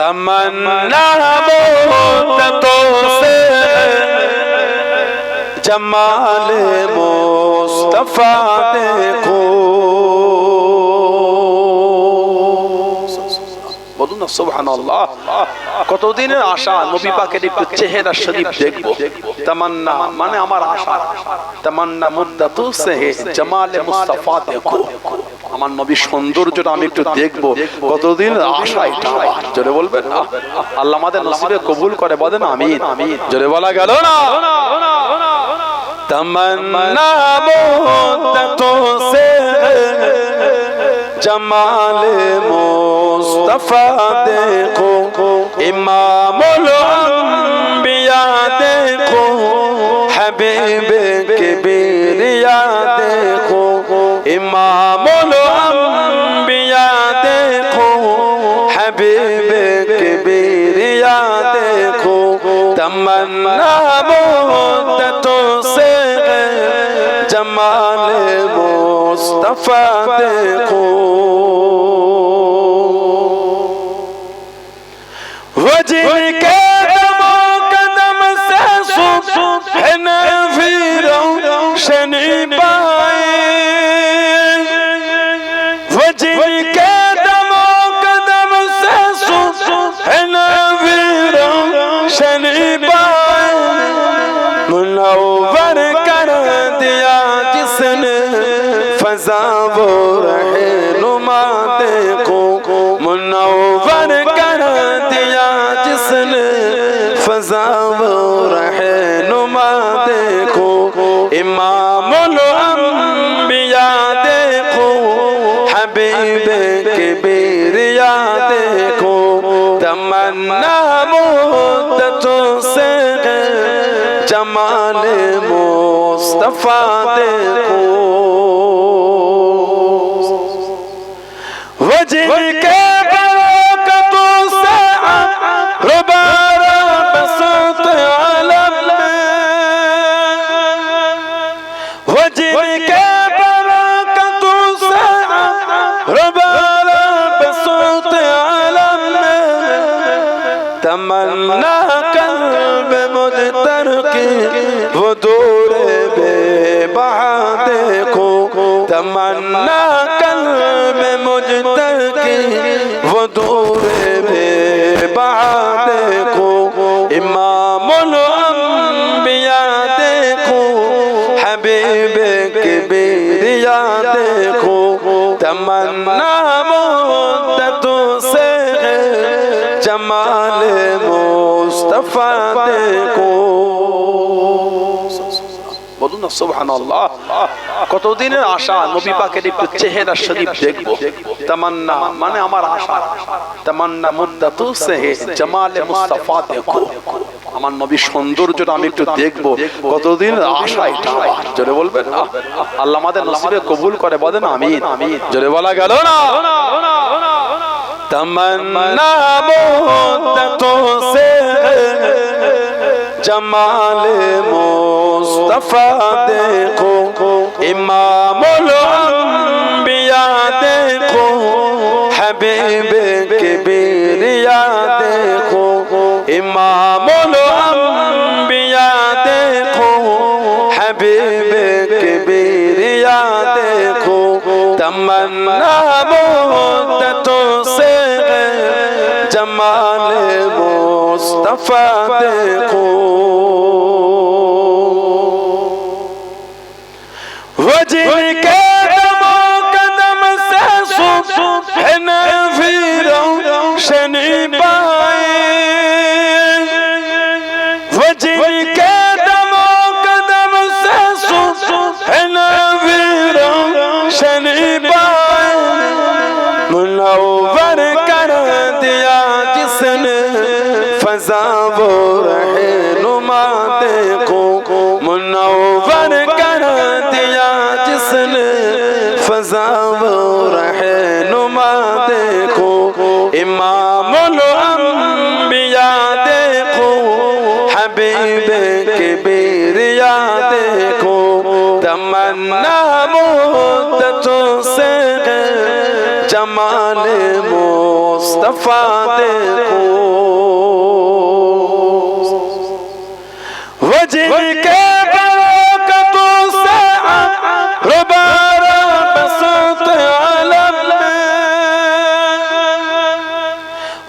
تمنا تو سے جمال مصطفیٰ دیکھو বলুন না, সুবহানাল্লাহ। কতদিনের আশা? নবী পাকের একটু চেহারা শরীফ দেখব। তামান্না মানে আমার আশা। তামান্না মুদ্দাতু সেহে, জামালে মুস্তাফা দেখো। আমার নবীর সৌন্দর্যটা আমি একটু দেখব। কতদিন আশা জোরে বলবেন আল্লাহ আমাদের নসিবে কবুল করে বলেন আমি আমি জোরে বলা গেল না? تمنا مدتوں سے جمال مصطفیٰ دیکھو امام جمال مصطفیٰ دیکھو زبور ہے نمات کو منور کر دیا جس نے فضا و رہنما دیکھو امام الانبیاء دیکھو حبیب کبیر یا دیکھو تمنا مدتوں سے جمال مصطفیٰ دیکھو کے برکتوں سے ربارہ بسات عالم میں وہ جن کے برکتوں سے ربارہ بسات عالم میں تمنا قلب مجتر کی وہ دور بے بہا دیکھو مجھ تک وہ دورے میں بہاتے کو امام الانبیاء دیکھو حبیب کبیریا دیکھو تمنا مدتوں سے جمال مصطفیٰ دیکھو বলুন না, সুবহানাল্লাহ। কতদিনের আশা? নবী পাকের একটু চেহারা শরীফ দেখব। তামান্না মানে আমার আশা। তামান্না মুদ্দাতু সেহে, জামালে মুস্তাফা দেখো। আমার নবীর সৌন্দর্যটা আমি একটু দেখব। কতদিন আশা এটা? জোরে বলবেন আল্লাহ আমাদের নসিবে কবুল করে বলেন, আমিন। জোরে বলা গেল না? تمنا مدتوں سے جمال مو মুস্তফা দেখো ইমামুল আম্বিয়া দেখো হাবিব কিবরিয়া দেখো ইমামুল আম্বিয়া দেখো হাবিব কিবরিয়া দেখো তমন্না বহুত তো সে জমাল মুস্তফা দেখো वजिन के दमो कदम से सुख है नवीरों शनि पाए वजिन के दमो कदम से सुख है नवीरों शनि पाए मुनव्वर कर दिया जिसने फजा वो रहे نہ مدت سے جمال مصطفیٰ دیکھو وجہ کے برکتوں سے ربارہ بسط عالم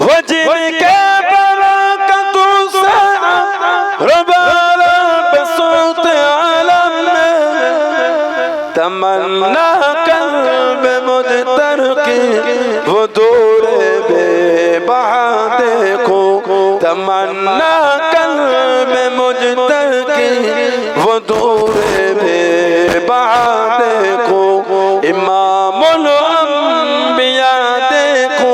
وجہ کے برکتوں سے ربارہ वो दूर बेबहा देखो तमन्ना कल्ब मुजतर की वो दूर बेबहा देखो इमामुल अंबिया देखो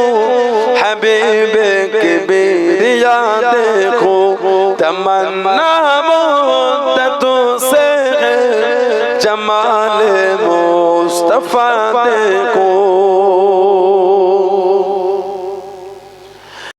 हबीब के बेरिया देखो तमन्ना मुद्दतों से है जमाल मुस्तफा देखो